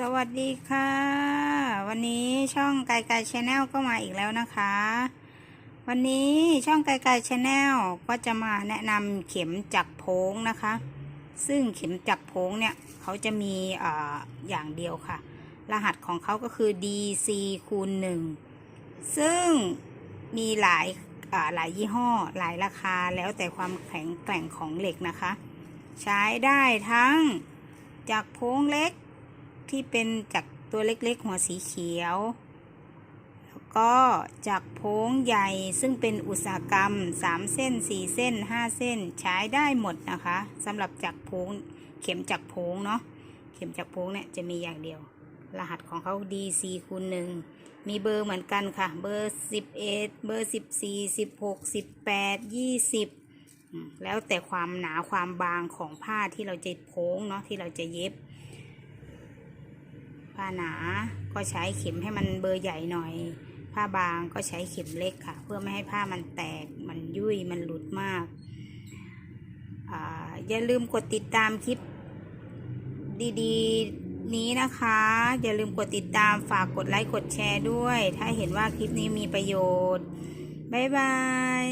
สวัสดีค่ะ วันนี้ช่องไกลไกลชาแนลก็มาอีกแล้วนะคะ วันนี้ช่องไกลไกลชาแนลก็จะมาแนะนำเข็มจักโพงนะคะ ซึ่งเข็มจักโพงเนี่ยเขาจะมีออย่างเดียวค่ะ รหัสของเขาก็คือ DC คูณ1ซึ่งมีหลายหลายยี่ห้อหลายราคาแล้วแต่ความแข็งแกร่งของเหล็กนะคะ ใช้ได้ทั้งจักโพงเล็ก ที่เป็นจักรตัวเล็กๆ หัวสีเขียว แล้วก็จักรโพงใหญ่ซึ่งเป็นอุตสาหกรรม 3 เส้น 4 เส้น 5 เส้นใช้ได้หมดนะคะสำหรับจักรโพงเข็มจักรโพงเนาะเข็มจักรโพงเนี่ยจะมีอย่างเดียว รหัสของเขา DC คูณหนึ่งมีเบอร์เหมือนกันค่ะ เบอร์ 11 เบอร์ 14 16 18 20แล้วแต่ความหนาความบางของผ้าที่เราจะโพ้งเนาะที่เราจะเย็บ ผ้าหนาก็ใช้เข็มให้มันเบอร์ใหญ่หน่อย ผ้าบางก็ใช้เข็มเล็กค่ะ เพื่อไม่ให้ผ้ามันแตกมันยุ่ยมันหลุดมากอ่าอย่าลืมกดติดตามคลิปดีๆนี้นะคะ อย่าลืมกดติดตามฝากกดไลค์กดแชร์ด้วย ถ้าเห็นว่าคลิปนี้มีประโยชน์ บ๊ายบาย